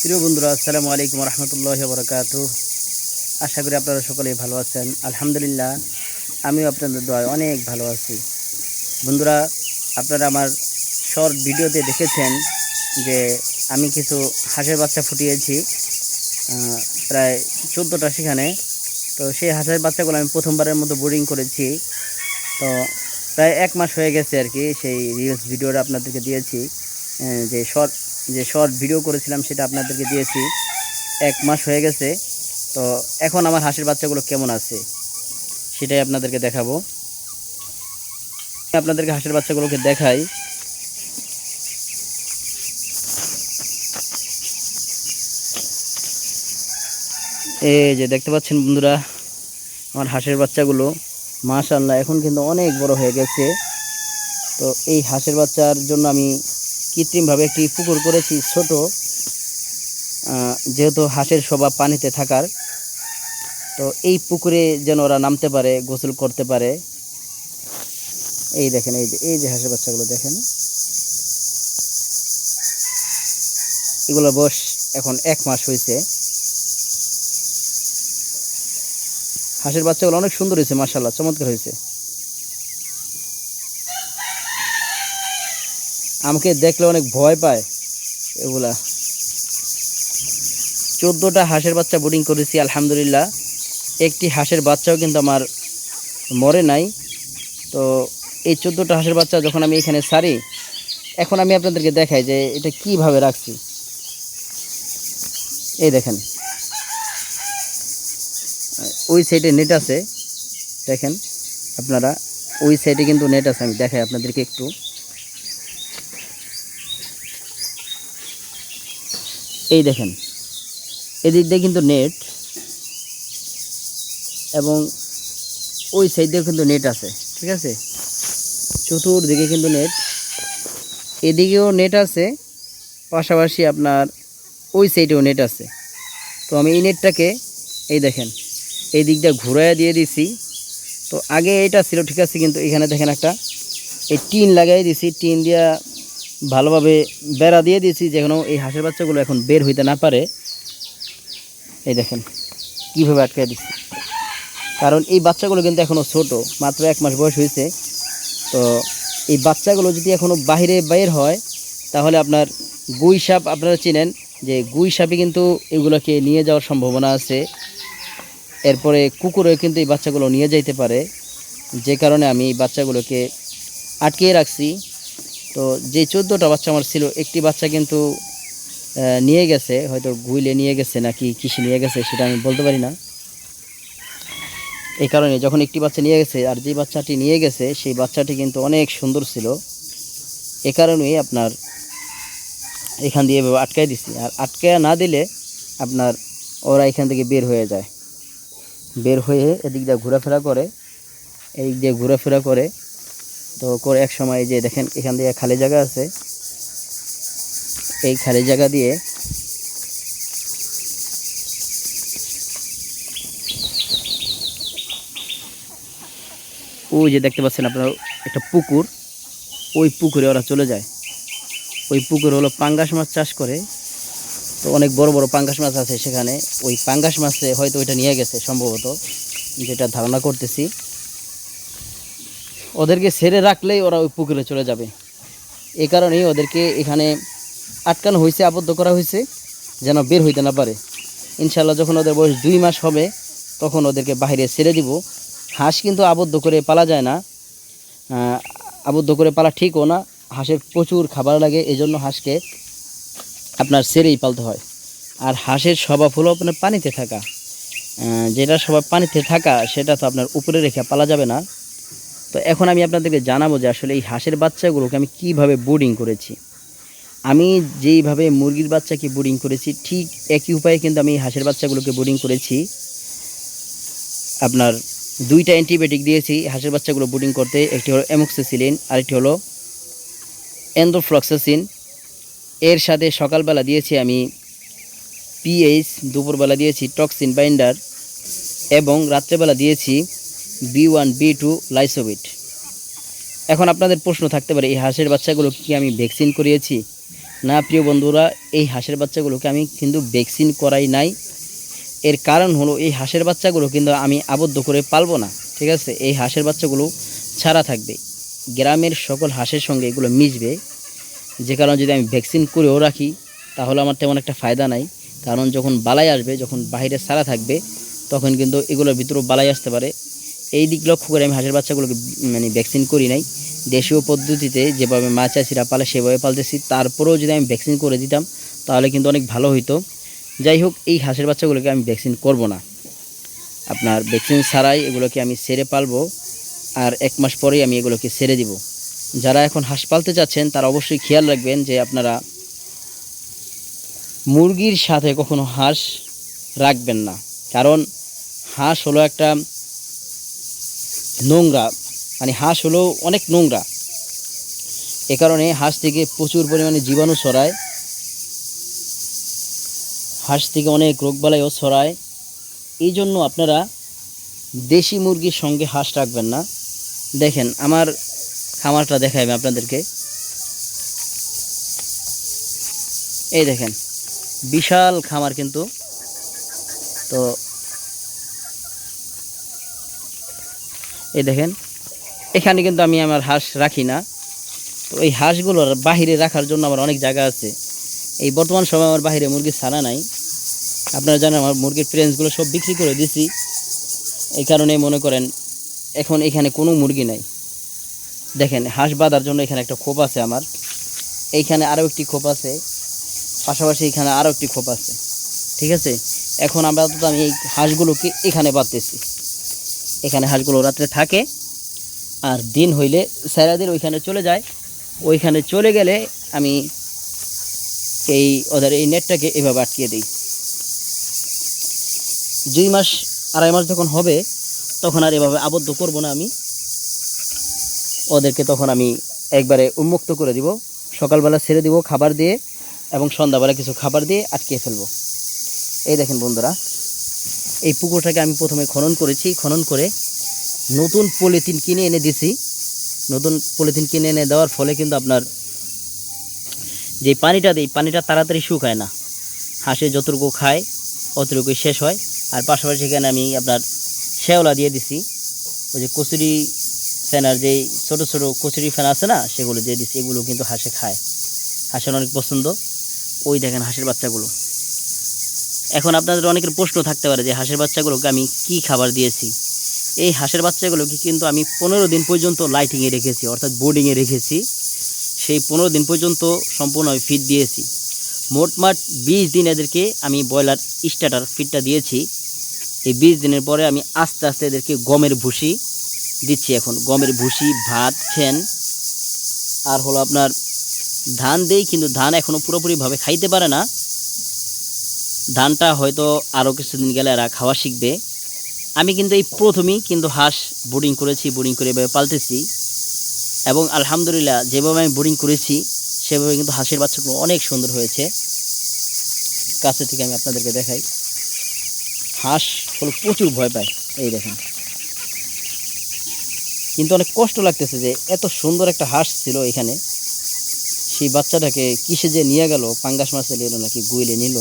প্রিয় বন্ধুরা, আসসালামু আলাইকুম রহমতুল্লাহ বরকাত আশা করি আপনারা সকলেই ভালো আছেন। আলহামদুলিল্লাহ, আমিও আপনাদের দোয়ায় অনেক ভালো আছি। বন্ধুরা, আপনারা আমার শর্ট ভিডিওতে দেখেছেন যে আমি কিছু হাঁসের বাচ্চা ফুটিয়েছি প্রায় চোদ্দোটা সেখানে। তো সেই হাঁসের বাচ্চাগুলো আমি প্রথমবারের মতো বোর্ডিং করেছি। তো প্রায় এক মাস হয়ে গেছে আর কি সেই রিলস ভিডিওটা আপনাদেরকে দিয়েছি যে শর্ট যে শর্ট ভিডিও করেছিলাম সেটা আপনাদেরকে দিয়েছি। এক মাস হয়ে গেছে, তো এখন আমার হাঁসের বাচ্চাগুলো কেমন আছে সেটাই আপনাদেরকে দেখাবো। আপনাদেরকে হাঁসের বাচ্চাগুলোকে দেখাই। এই যে দেখতে পাচ্ছেন বন্ধুরা, আমার হাঁসের বাচ্চাগুলো মাশাল্লাহ এখন কিন্তু অনেক বড় হয়ে গেছে। তো এই হাঁসের বাচ্চার জন্য আমি কৃত্রিমভাবে একটি পুকুর করেছি, ছোট যেহেতু হাঁসের স্বভাব পানিতে থাকার। তো এই পুকুরে যেন ওরা নামতে পারে, গোসল করতে পারে। এই দেখেন, এই যে এই যে হাঁসের বাচ্চাগুলো দেখেন। এগুলো বয়স এখন এক মাস হয়েছে। হাঁসের বাচ্চাগুলো অনেক সুন্দর হয়েছে মাসাল্লাহ চমৎকার হয়েছে। আমাকে দেখলে অনেক ভয় পায় এগুলা। চোদ্দোটা হাঁসের বাচ্চা বোর্ডিং করেছি, আলহামদুলিল্লাহ। একটি হাঁসের বাচ্চাও কিন্তু আমার মরে নাই। তো এই চোদ্দোটা হাঁসের বাচ্চা যখন আমি এখানে সারি, এখন আমি আপনাদেরকে দেখাই যে এটা কীভাবে রাখছি। এই দেখেন। ওই সাইডে নেট আছে। দেখেন আপনারা, ওই সাইডে কিন্তু নেট আছে, আমি দেখাই আপনাদেরকে একটু। এই দেখেন। এদিক দিয়ে কিন্তু নেট এবং ওই সাইড দিয়েও কিন্তু নেট আছে, ঠিক আছে? চতুর্দিকে কিন্তু নেট। এদিকেও নেট আছে, পাশাপাশি আপনার ওই সাইডেও নেট আছে। তো আমি এই নেটটাকে, এই দেখেন, এই দিকটা ঘুরাইয়া দিয়ে দিছি। তো আগে এটা ছিল, ঠিক আছে? কিন্তু এখানে দেখেন একটা, এই টিন লাগাই দিছি। টিন দিয়া ভালোভাবে বেড়া দিয়ে দিয়েছি যেন এই হাঁসের বাচ্চাগুলো এখন বের হইতে না পারে। এই দেখেন, কীভাবে আটকে দিচ্ছি। কারণ এই বাচ্চাগুলো কিন্তু এখনও ছোট, মাত্র এক মাস বয়স হয়েছে। তো এই বাচ্চাগুলো যদি এখনও বাইরে বের হয়, তাহলে আপনার গুই সাপ আপনারা চিনেন, যে গুই সাপে কিন্তু এগুলোকে নিয়ে যাওয়ার সম্ভাবনা আছে। এরপরে কুকুরে কিন্তু এই বাচ্চাগুলো নিয়ে যাইতে পারে। যে কারণে আমি এই বাচ্চাগুলোকে আটকিয়ে রাখছি। তো যে চোদ্দোটা বাচ্চা আমার ছিল, একটি বাচ্চা কিন্তু নিয়ে গেছে, হয়তো গুইলে নিয়ে গেছে নাকি কিসে নিয়ে গেছে সেটা আমি বলতে পারি না। এই কারণে যখন একটি বাচ্চা নিয়ে গেছে আর যে বাচ্চাটি নিয়ে গেছে, সেই বাচ্চাটি কিন্তু অনেক সুন্দর ছিল। এ কারণেই আপনার এখান দিয়ে এভাবে আটকায় দিছি। আর আটকায় না দিলে আপনার ওরা এখান থেকে বের হয়ে যায়। বের হয়ে এদিক দিয়ে ঘোরাফেরা করে, এদিক দিয়ে ঘোরাফেরা করে তো করে এক সময় যে দেখেন, এখান দিয়ে খালি জায়গা আছে। এই খালি জায়গা দিয়ে ওই যে দেখতে পাচ্ছেন আপনারা, একটা পুকুর। ওই পুকুরে ওরা চলে যায়। ওই পুকুর হলো পাঙ্গাস মাছ চাষ করে। তো অনেক বড় বড় পাঙ্গাস মাছ আছে সেখানে। ওই পাঙ্গাস মাছে হয়তো ওইটা নিয়ে গেছে সম্ভবত, যেটা ধারণা করতেছি। ওদেরকে ছেড়ে রাখলেই ওরা ওই পুকুরে চলে যাবে। এ কারণেই ওদেরকে এখানে আটকানো হয়েছে, আবদ্ধ করা হয়েছে, যেন বের হইতে না পারে। ইনশাল্লাহ যখন ওদের বয়স দুই মাস হবে, তখন ওদেরকে বাইরে ছেড়ে দিব। হাঁস কিন্তু আবদ্ধ করে পালা যায় না। আবদ্ধ করে পালা ঠিকও না। হাঁসের প্রচুর খাবার লাগে, এজন্য হাঁসকে আপনার ছেড়েই পালতে হয়। আর হাঁসের স্বভাব হলো আপনার পানিতে থাকা। যেটা স্বভাব পানিতে থাকা, সেটা তো আপনার উপরে রেখে পালা যাবে না। তো এখন আমি আপনাদেরকে জানাব যে আসলে এই হাঁসের বাচ্চাগুলোকে আমি কীভাবে বোর্ডিং করেছি। আমি যেইভাবে মুরগির বাচ্চাকে বোর্ডিং করেছি, ঠিক একই উপায়ে কিন্তু আমি হাঁসের বাচ্চাগুলোকে বোর্ডিং করেছি। আপনার দুইটা অ্যান্টিবায়োটিক দিয়েছি হাঁসের বাচ্চাগুলো বোর্ডিং করতে, একটি হলো অ্যামোক্সিসিলিন আরেকটি হলো এন্ডোফ্লক্সাসিন এর সাথে সকালবেলা দিয়েছি আমি পিএইচ দুপুরবেলা দিয়েছি টক্সিন বাইন্ডার এবং রাত্রেবেলা দিয়েছি বি ওয়ান বি টু লাইসোবিট এখন আপনাদের প্রশ্ন থাকতে পারে, এই হাঁসের বাচ্চাগুলো কি আমি ভ্যাকসিন করিয়েছি? না, প্রিয় বন্ধুরা, এই হাঁসের বাচ্চাগুলোকে আমি কিন্তু ভ্যাকসিন করাই নাই। এর কারণ হলো, এই হাঁসের বাচ্চাগুলো কিন্তু আমি আবদ্ধ করে পালবো না, ঠিক আছে? এই হাঁসের বাচ্চাগুলো ছাড়া থাকবে। গ্রামের সকল হাঁসের সঙ্গে এগুলো মিশবে। যে কারণে যদি আমি ভ্যাকসিন করেও রাখি, তাহলে আমার তেমন একটা ফায়দা নাই। কারণ যখন বালাই আসবে, যখন বাইরে সারা থাকবে, তখন কিন্তু এগুলোর ভিতরেও বালাই আসতে পারে। এই দিক লক্ষ্য করে আমি হাঁসের বাচ্চাগুলোকে মানে ভ্যাকসিন করি নাই। দেশীয় পদ্ধতিতে যেভাবে মাছ চাষিরা পালে সেভাবে পালতেছি। তারপরেও যদি আমি ভ্যাকসিন করে দিতাম, তাহলে কিন্তু অনেক ভালো হইতো। যাই হোক, এই হাঁসের বাচ্চাগুলোকে আমি ভ্যাকসিন করব না। আপনার ভ্যাকসিন ছাড়াই এগুলোকে আমি সেরে পালবো আর এক মাস পরেই আমি এগুলোকে সেরে দিব। যারা এখন হাঁস পালতে চাচ্ছেন তারা অবশ্যই খেয়াল রাখবেন যে আপনারা মুরগির সাথে কখনো হাঁস রাখবেন না। কারণ হাঁস হলো একটা নোংরা। মানে হাঁস হলো অনেক নোংরা। এ কারণে হাঁস থেকে প্রচুর পরিমাণে জীবাণু ছড়ায়। হাঁস থেকে অনেক রোগবালাইও ছড়ায়। এই জন্য আপনারা দেশি মুরগির সঙ্গে হাঁস রাখবেন না। দেখেন, আমার খামারটা দেখাই আমি আপনাদেরকে। এই দেখেন, বিশাল খামার কিন্তু। তো এই দেখেন, এখানে কিন্তু আমি আমার হাঁস রাখি না। তো এই হাঁসগুলোর বাহিরে রাখার জন্য আমার অনেক জায়গা আছে। এই বর্তমান সময় আমার বাহিরে মুরগি ছাড়া নাই। আপনারা জানেন আমার মুরগির প্রেন্সগুলো সব বিক্রি করে দিছি। এই কারণে মনে করেন, এখন এখানে কোনো মুরগি নাই। দেখেন, হাঁস বাঁধার জন্য এখানে একটা খোপ আছে আমার। এইখানে আরও একটি খোপ আছে। পাশাপাশি এখানে আরও একটি খোপ আছে। ঠিক আছে? এখন আমরা তো আমি এই হাঁসগুলোকে এখানে বাঁধতেছি। এখানে হাঁসগুলো রাত্রে থাকে। আর দিন হইলে স্যারাদের ওইখানে চলে যায়। ওইখানে চলে গেলে আমি এই ওদের এই নেটটাকে এভাবে আটকিয়ে দিই। দুই মাস, আড়াই মাস যখন হবে, তখন আর এভাবে আবদ্ধ করব না আমি। ওদেরকে তখন আমি একবারে উন্মুক্ত করে দিব। সকালবেলা ছেড়ে দিব খাবার দিয়ে এবং সন্ধ্যাবেলা কিছু খাবার দিয়ে আটকিয়ে ফেলব। এই দেখেন বন্ধুরা এই পুকুরটাকে আমি প্রথমে খনন করেছি। খনন করে নতুন পলিথিন কিনে এনে দিছি। নতুন পলিথিন কিনে এনে দেওয়ার ফলে কিন্তু আপনার যে পানিটা দিই, পানিটা তাড়াতাড়ি শুকায় না। হাঁসে যতটুকু খায়, অতটুকুই শেষ হয়। আর পাশাপাশি এখানে আমি আপনার শ্যাওলা দিয়ে দিছি। ওই যে কচুরি ফ্যানার যেই ছোটো ছোটো কচুরি ফ্যান আছে না, সেগুলো দিয়ে দিছি। এগুলো কিন্তু হাঁসে খায়। হাঁসের অনেক পছন্দ। ওই দেখেন হাঁসের বাচ্চাগুলো। এখন আপনাদের অনেকের প্রশ্ন থাকতে পারে যে হাঁসের বাচ্চাগুলোকে আমি কি খাবার দিয়েছি? এই হাঁসের বাচ্চাগুলোকে কিন্তু আমি পনেরো দিন পর্যন্ত লাইটিংয়ে রেখেছি, অর্থাৎ বোর্ডিংয়ে রেখেছি। সেই পনেরো দিন পর্যন্ত সম্পূর্ণ আমি ফিট দিয়েছি। মোটমাট বিশ দিন এদেরকে আমি ব্রয়লার স্টার্টার ফিটটা দিয়েছি। এই বিশ দিনের পরে আমি আস্তে আস্তে এদেরকে গমের ভুসি দিচ্ছি এখন। গমের ভুসি, ভাত ফ্যান আর হলো আপনার ধান দেই কিন্তু ধান এখনও পুরোপুরিভাবে খাইতে পারে না। ধানটা হয়তো আরও কিছুদিন গেলে এরা খাওয়া শিখবে। আমি কিন্তু এই প্রথমেই কিন্তু হাঁস বোর্ডিং করেছি বোর্ডিং করে এভাবে পালতেছি। এবং আলহামদুলিল্লাহ, যেভাবে আমি বোর্ডিং করেছি, সেভাবে কিন্তু হাঁসের বাচ্চাগুলো অনেক সুন্দর হয়েছে। কাছে থেকে আমি আপনাদেরকে দেখাই। হাঁস হলো প্রচুর ভয় পায়। এই দেখেন। কিন্তু অনেক কষ্ট লাগতেছে যে এত সুন্দর একটা হাঁস ছিল এখানে। সেই বাচ্চাটাকে কিসে যে নিয়ে গেল? পাঙ্গাস মাছে নিল নাকি? গুইলে নিল?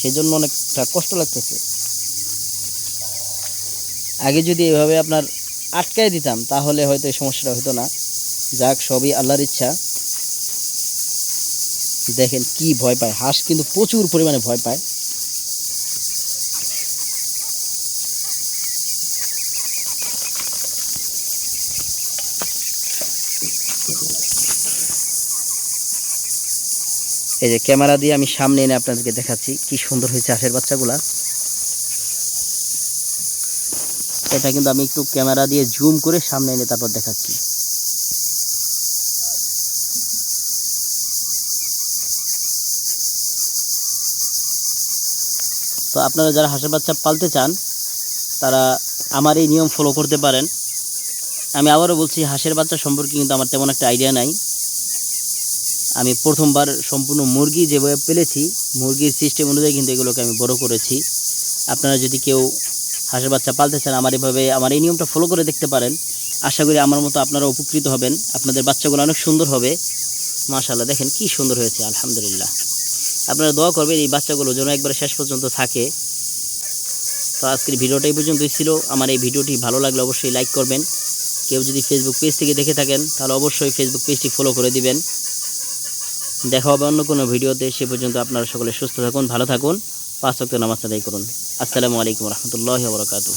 সেজন্য অনেকটা কষ্ট লাগতেছে। আগে যদি এভাবে আপনার আটকায় দিতাম, তাহলে হয়তো এই সমস্যাটা হতো না। যাক, সবই আল্লাহর ইচ্ছা। দেখেন কি ভয় পায়। হাঁস কিন্তু প্রচুর পরিমাণে ভয় পায়। এই যে ক্যামেরা দিয়ে আমি সামনে এনে আপনাদেরকে দেখাচ্ছি কি সুন্দর হয়েছে হাঁসের বাচ্চাগুলা। এটা কিন্তু আমি একটু ক্যামেরা দিয়ে জুম করে সামনে এনে তারপর দেখাচ্ছি। তো আপনারা যারা হাঁসের বাচ্চা পালতে চান, তারা আমার এই নিয়ম ফলো করতে পারেন। আমি আবারও বলছি, হাঁসের বাচ্চা সম্পর্কে কিন্তু আমার তেমন একটা আইডিয়া নাই। আমি প্রথমবার সম্পূর্ণ মুরগি যেভাবে পেলেছি, মুরগির সিস্টেম অনুযায়ী কিন্তু এগুলোকে আমি বড় করেছি। আপনারা যদি কেউ হাঁসের বাচ্চা পালতে চান, আমার এভাবে আমার এই নিয়মটা ফলো করে দেখতে পারেন। আশা করি আমার মতো আপনারা উপকৃত হবেন। আপনাদের বাচ্চাগুলো অনেক সুন্দর হবে। মাশাল্লাহ দেখেন কি সুন্দর হয়েছে, আলহামদুলিল্লাহ। আপনারা দোয়া করবেন এই বাচ্চাগুলো যেন একবারে শেষ পর্যন্ত থাকে। তো আজকের ভিডিওটা এই পর্যন্তই ছিল। আমার এই ভিডিওটি ভালো লাগলে অবশ্যই লাইক করবেন। কেউ যদি ফেসবুক পেজ থেকে দেখে থাকেন, তাহলে অবশ্যই ফেসবুক পেজটি ফলো করে দিবেন। দেখা হবে অন্য কোনো ভিডিওতে। সে পর্যন্ত আপনারা সকলে সুস্থ থাকুন, ভালো থাকুন, পাঁচ ওয়াক্ত নামাজ আদায় করুন। আসসালামু আলাইকুম রহমতুল্লাহ বরকাতু